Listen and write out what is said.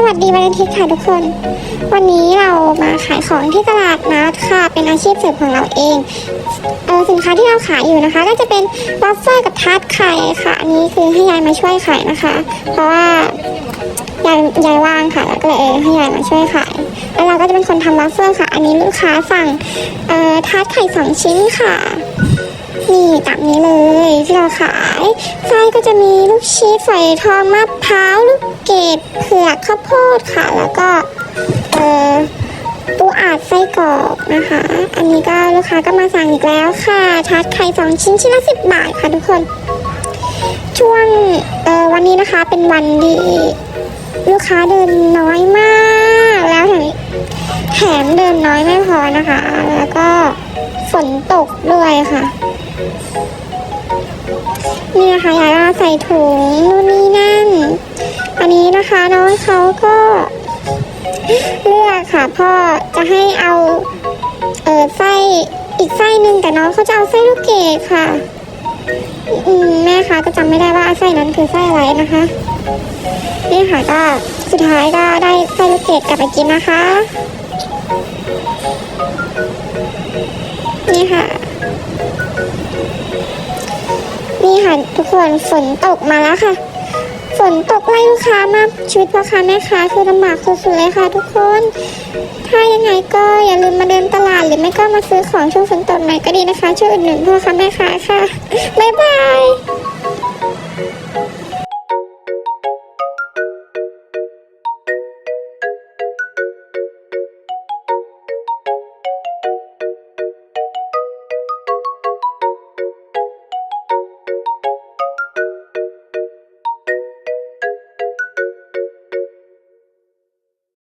สวัสดีวันอาทิตย์ค่ะทุกคน วันนี้เรามาขายของที่ตลาดนัดค่ะ เป็นอาชีพเสริมของเราเองเออสินค้าที่เราขายอยู่นะคะ ก็จะเป็นวัฟเฟิลกับทาร์ตไข่ค่ะ อันนี้คือให้ยายมาช่วยขายนะคะ เพราะว่ายายยายว่างค่ะ แล้วก็เลยเออให้ยายมาช่วยขาย แล้วเราก็จะเป็นคนทำวัฟเฟิลค่ะ อันนี้ลูกค้าสั่งเอ่อทาร์ตไข่สองชิ้นค่ะ นี่ตามนี้เลยที่เราขายไส้ก็จะมีลูกชีสฝอยทองมะพร้าวลูกเกดเผือกข้าวโพดค่ะ แล้วก็เอ่อปูอาดไส้กรอกนะคะ อันนี้ก็ลูกค้าก็มาสั่งอีกแล้วค่ะทาร์ตไข่สองชิ้นชิ้นละสิบบาทค่ะทุกคน ช่วงเอ่อวันนี้นะคะเป็นวันดีลูกค้าเดินน้อยมาก แถมเดินน้อยไม่พอนะคะ แล้วก็ฝนตกด้วยค่ะ นี่นะคะยายก็ใส่ถุงนู่นนี่นั่น อันนี้นะคะน้องเขาก็เลือกค่ะพ่อจะให้เอา เออไส้อีกไส้หนึ่งแต่น้องเขาจะเอาไส้ลูกเกดค่ะ แม่คะก็จำไม่ได้ว่าไส้นั้นคือไส้อะไรนะคะนี่ค่ะก็สุดท้ายก็ได้ไส้ลูกเกดกลับไปกินนะคะ นี่ค่ะ นี่ค่ะทุกคนฝนตกมาแล้วค่ะ ฝนตกไล่ลูกค้ามากชีวิตพ่อค้าแม่ค้าคือลำบากสุดๆเลยค่ะ ทุกคน ถ้ายังไงก็อย่าลืมมาเดินตลาดหรือไม่ก็มาซื้อของช่วงฝนตกหน่อยก็ดีนะคะ ช่วยอุดหนุนพ่อค้าแม่ค้าค่ะ